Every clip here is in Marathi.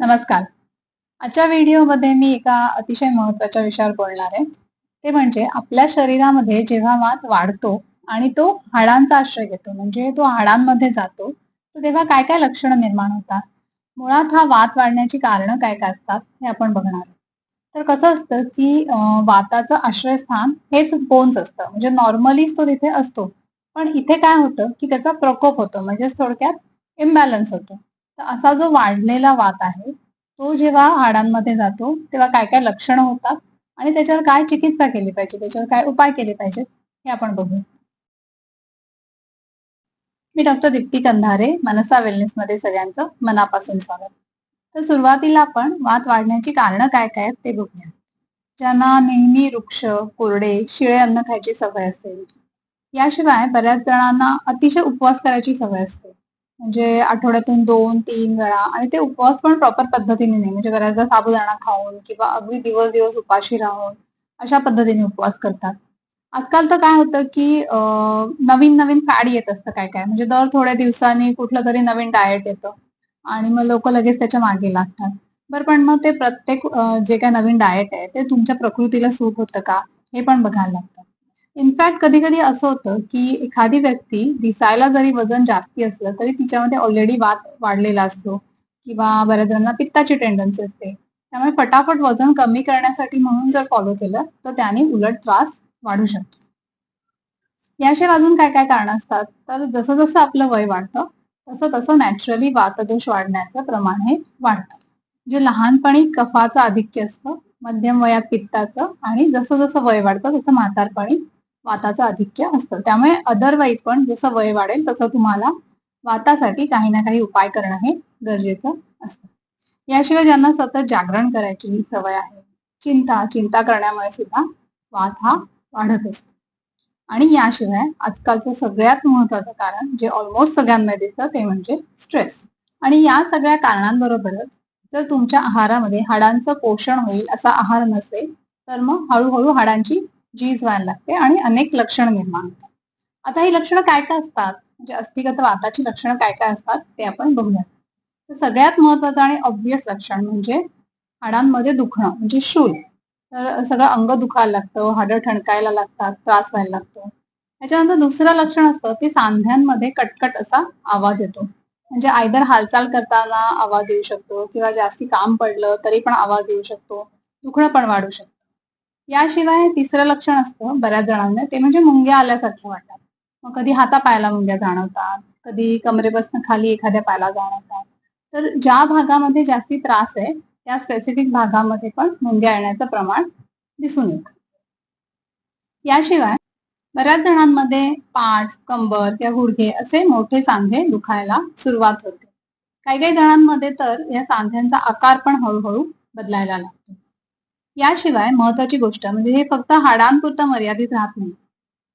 नमस्कार. आजच्या व्हिडिओमध्ये मी एका अतिशय महत्त्वाच्या विषयावर बोलणार आहे. ते म्हणजे आपल्या शरीरामध्ये जेव्हा वात वाढतो आणि तो हाडांचा आश्रय घेतो म्हणजे तो हाडांमध्ये जातो तर तेव्हा काय काय लक्षणं निर्माण होतात? मुळात हा वात वाढण्याची कारणं काय काय असतात हे आपण बघणार तर कसं असतं की वाताचं आश्रयस्थान हेच बोन्स असतं म्हणजे नॉर्मलीच तो तिथे असतो. पण इथे काय होतं की त्याचा प्रकोप होतो म्हणजेच थोडक्यात इम्बॅलन्स होतो. तर असा जो वाढलेला वात आहे तो जेव्हा हाडांमध्ये जातो तेव्हा काय काय लक्षणं होतात आणि त्याच्यावर काय चिकित्सा केली पाहिजे त्याच्यावर काय उपाय केले पाहिजेत हे आपण बघूया. मी डॉक्टर दीप्ती कंधारे मनसा वेलनेस मध्ये सगळ्यांचं मनापासून स्वागत. तर सुरुवातीला आपण वात वाढण्याची कारणं काय काय आहेत ते बघूया. ज्यांना नेहमी वृक्ष कोरडे शिळे अन्न खायची सवय असेल याशिवाय बऱ्याच जणांना अतिशय उपवास करायची सवय असते. म्हणजे आठवड्यातून दोन तीन वेळा. आणि ते उपवास पण प्रॉपर पद्धतीने नाही. म्हणजे बऱ्याचदा साबुदाणा खाऊन किंवा अगदी दिवस दिवस उपाशी राहून अशा पद्धतीने उपवास करतात. आजकाल तर काय होतं की नवीन नवीन फॅड येत असतं काय काय. म्हणजे दर थोड्या दिवसांनी कुठलं तरी नवीन डाएट येतं. आणि मग लोक लगेच त्याच्यामागे लागतात. बरं पण मग ते प्रत्येक जे काय नवीन डाएट आहे ते तुमच्या प्रकृतीला सूट होतं का? हे पण बघायला लागतं. इनफॅक्ट कधी कधी असं होतं की एखादी व्यक्ती दिसायला जरी वजन जास्ती असलं तरी तिच्यामध्ये ऑलरेडी वात वाढलेला असतो किंवा बऱ्याच जणांना पित्ताची टेंडन्सी असते. त्यामुळे फटाफट वजन कमी करण्यासाठी म्हणून जर फॉलो केलं तर त्याने उलट त्रास वाढू शकतो. याशिवाय अजून काय काय कारण असतात? तर जसं जसं आपलं वय वाढतं तसं तसं नॅचरली वातदोष वाढण्याचं प्रमाण हे वाढतं. जे लहानपणी कफाचं आधिक्य असतं मध्यम वयात पित्ताचं आणि जसं जसं वय वाढतं तसं म्हातारपणी वाताचं आधिक्य असतं. त्यामुळे अदरवाईज पण जसं वय वाढेल तसं तुम्हाला वातासाठी काही ना काही उपाय करणं हे गरजेचं असतं. याशिवाय ज्यांना सतत जागरण करायची ही सवय आहे चिंता चिंता करण्यामुळे सुद्धा वात हा वाढत असतो. आणि याशिवाय आजकालचं सगळ्यात महत्वाचं कारण जे ऑलमोस्ट सगळ्यांमध्ये दिसतं ते म्हणजे स्ट्रेस आणि या सगळ्या कारणांबरोबरच जर तुमच्या आहारामध्ये हाडांचं पोषण होईल असा आहार नसेल तर मग हळूहळू हाडांची झीज व्हायला लागते आणि अनेक लक्षणं निर्माण होतात. आता ही लक्षणं काय काय असतात? म्हणजे अस्थिगत वाताची लक्षणं काय काय असतात? ते आपण बघूया. तर सगळ्यात महत्वाचं आणि ऑब्विस लक्षण म्हणजे हाडांमध्ये दुखणं म्हणजे शूल. तर सगळं अंग दुखायला लागतं हाडं ठणकायला लागतात त्रास व्हायला लागतो. त्याच्यानंतर दुसरं लक्षण असतं ते सांध्यांमध्ये कटकट असा आवाज येतो. म्हणजे आयदर हालचाल करताना आवाज येऊ शकतो किंवा जास्ती काम पडलं तरी पण आवाज येऊ शकतो दुखणं पण वाढू शकतो. याशिवाय तिसरं लक्षण असतं बऱ्याच जणांना. ते म्हणजे मुंग्या आल्यासारख्या वाटतात. मग कधी हातापायाला मुंग्या जाणवतात कधी कमरेपासून खाली एखाद्या पायाला जाणवतात. तर ज्या भागामध्ये जास्ती त्रास आहे त्या स्पेसिफिक भागामध्ये पण मुंग्या येण्याचं प्रमाण दिसून येतं. याशिवाय बऱ्याच जणांमध्ये पाठ कंबर किंवा गुडघे असे मोठे सांधे दुखायला सुरुवात होते. काही काही जणांमध्ये तर या सांध्यांचा आकार पण हळूहळू बदलायला लागतो. याशिवाय महत्वाची गोष्ट म्हणजे हे फक्त हाडांपुरतं मर्यादित राहत नाही.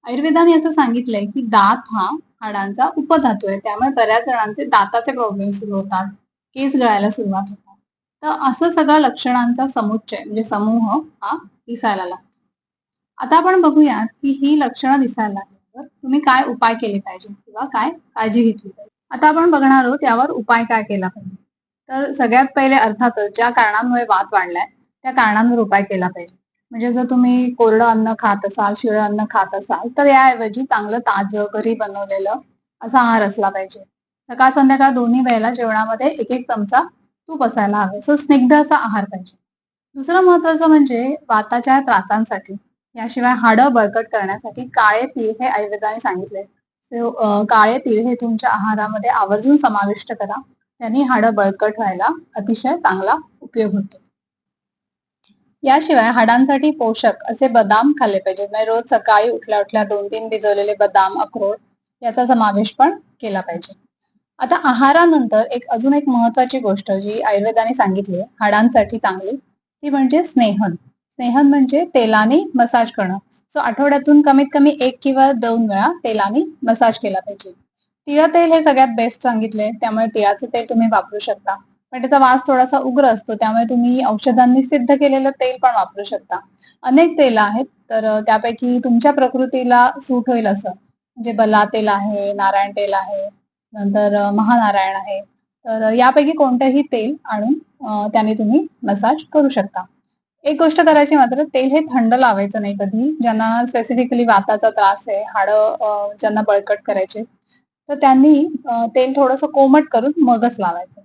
आयुर्वेदाने असं सांगितलंय की दात हा हाडांचा उपधातू आहे. त्यामुळे बऱ्याच जणांचे दाताचे प्रॉब्लेम सुरू होतात. केस गळायला सुरुवात होतात. तर असं सगळं लक्षणांचा समुच्चय म्हणजे समूह हा दिसायला लागतो. आता आपण बघूयात की ही लक्षणं दिसायला लागल्यावर तुम्ही काय उपाय केले पाहिजे किंवा काय काळजी घेतली पाहिजे? आता आपण बघणार आहोत त्यावर उपाय काय केला पाहिजे? तर सगळ्यात पहिले अर्थातच ज्या कारणांमुळे वाद वाढलाय त्या कारणांवर उपाय केला पाहिजे. म्हणजे जर तुम्ही कोरडं अन्न खात असाल शिळं अन्न खात असाल तर याऐवजी चांगलं ताजं घरी बनवलेलं असा आहार असला पाहिजे. सकाळ संध्याकाळ दोन्ही वेळेला जेवणामध्ये एक एक चमचा तूप असायला हवे. सो स्निग्ध असा आहार पाहिजे. दुसरं महत्वाचं म्हणजे वाताच्या त्रासांसाठी याशिवाय हाडं बळकट करण्यासाठी काळे तीळ हे आयुर्वेदाने सांगितले. सो काळे तीळ हे तुमच्या आहारामध्ये आवर्जून समाविष्ट करा. त्यांनी हाडं बळकट व्हायला अतिशय चांगला उपयोग होतो. याशिवाय हाडांसाठी पोषक असे बदाम खाल्ले पाहिजेत. म्हणजे रोज सकाळी उठल्या उठल्या दोन तीन भिजवलेले बदाम अक्रोड याचा समावेश पण केला पाहिजे. आता आहारानंतर एक अजून एक महत्वाची गोष्ट जी आयुर्वेदाने सांगितली आहे हाडांसाठी चांगली ती म्हणजे स्नेहन. स्नेहन म्हणजे तेलाने मसाज करणं. सो आठवड्यातून कमीत कमी एक किंवा दोन वेळा तेलाने मसाज केला पाहिजे. तिळ तेल हे सगळ्यात बेस्ट सांगितले त्यामुळे तिळाचं तेल तुम्ही वापरू शकता. पण त्याचा वास थोडासा उग्र असतो त्यामुळे तुम्ही औषधांनी सिद्ध केलेलं तेल पण वापरू शकता. अनेक तेल आहेत तर त्यापैकी तुमच्या प्रकृतीला सूट होईल असं. म्हणजे बला तेल आहे नारायण तेल आहे नंतर महानारायण आहे. तर यापैकी कोणतंही तेल आणून त्याने तुम्ही मसाज करू शकता. एक गोष्ट करायची मात्र तेल हे थंड लावायचं नाही कधी. ज्यांना स्पेसिफिकली वाताचा त्रास आहे हाडं ज्यांना बळकट करायचे तर त्यांनी तेल थोडंसं कोमट करून मगच लावायचं.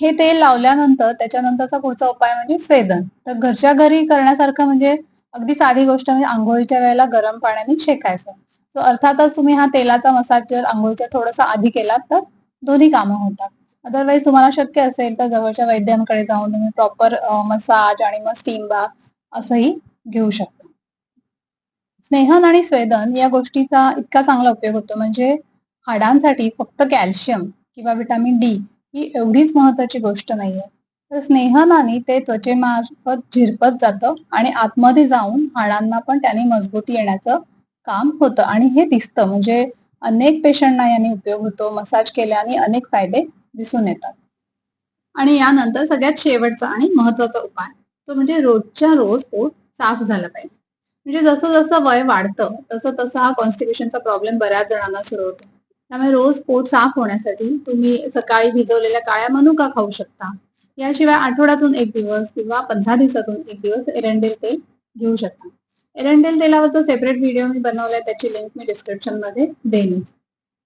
हे तेल लावल्यानंतर त्याच्यानंतरचा पुढचा उपाय म्हणजे स्वेदन. तर घरच्या घरी करण्यासारखं म्हणजे अगदी साधी गोष्ट म्हणजे आंघोळीच्या वेळेला गरम पाण्याने शेकायचं. सो अर्थातच तुम्ही हा तेलाचा मसाज जर आंघोळीच्या थोडासा आधी केलात तर दोन्ही कामं होतात. अदरवाईज तुम्हाला शक्य असेल तर जवळच्या वैद्यांकडे जाऊन तुम्ही प्रॉपर मसाज आणि मग स्टीम बाग असंही घेऊ शकता. स्नेहन आणि स्वेदन या गोष्टीचा इतका चांगला उपयोग होतो. म्हणजे हाडांसाठी फक्त कॅल्शियम किंवा विटामिन डी ही एवढीच महत्वाची गोष्ट नाहीये. तर स्नेहनाने ते त्वचेमार्फत झिरपत जातं आणि आतमध्ये जाऊन हाडांना पण त्याने मजबूती येण्याचं काम होतं. आणि हे दिसतं म्हणजे अनेक पेशंटना याने उपयोग होतो मसाज केल्याने अनेक फायदे दिसून येतात. आणि यानंतर सगळ्यात शेवटचा आणि महत्त्वाचा उपाय तो म्हणजे रोजच्या रोज पोट साफ झालं पाहिजे. म्हणजे जसं जसं वय वाढतं तसं तसं हा कॉन्स्टिपेशनचा प्रॉब्लेम बऱ्याच जणांना सुरू होतो. त्यामुळे रोज पोट साफ होण्यासाठी तुम्ही सकाळी भिजवलेल्या काळ्या मनुका खाऊ शकता. याशिवाय आठवड्यातून एक दिवस किंवा पंधरा दिवसातून एक दिवस एरंडेल तेल घेऊ शकता. एरंडेल तेलावरचा सेपरेट व्हिडिओ मी बनवलाय त्याची लिंक मी डिस्क्रिप्शनमध्ये देईनच.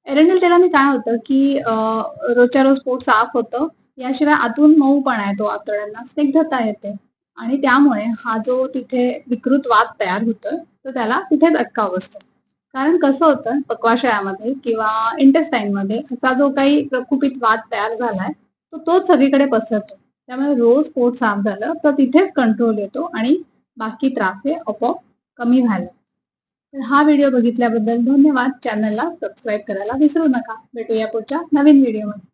एरंडेल तेलाने काय होतं की रोजच्या रोज पोट साफ होतं याशिवाय आतून मऊपणा येतो आतड्यांना स्निग्धता येते. आणि त्यामुळे हा जो तिथे विकृत वाद तयार होतोय तो त्याला तिथेच अटकाव बसतो कारण कसं होतं पक्वाशयामध्ये किंवा इंटेस्टाईन मध्ये असा जो काही प्रकुपित वाद तयार झालाय तो तोच सगळीकडे पसरतो. त्यामुळे रोज पोट साफ झालं तर तिथेच कंट्रोल येतो आणि बाकी त्रास हे आपोआप कमी व्हायला तर हा व्हिडिओ बघितल्याबद्दल धन्यवाद. चॅनलला सबस्क्राईब करायला विसरू नका. भेटूया पुढच्या नवीन व्हिडिओमध्ये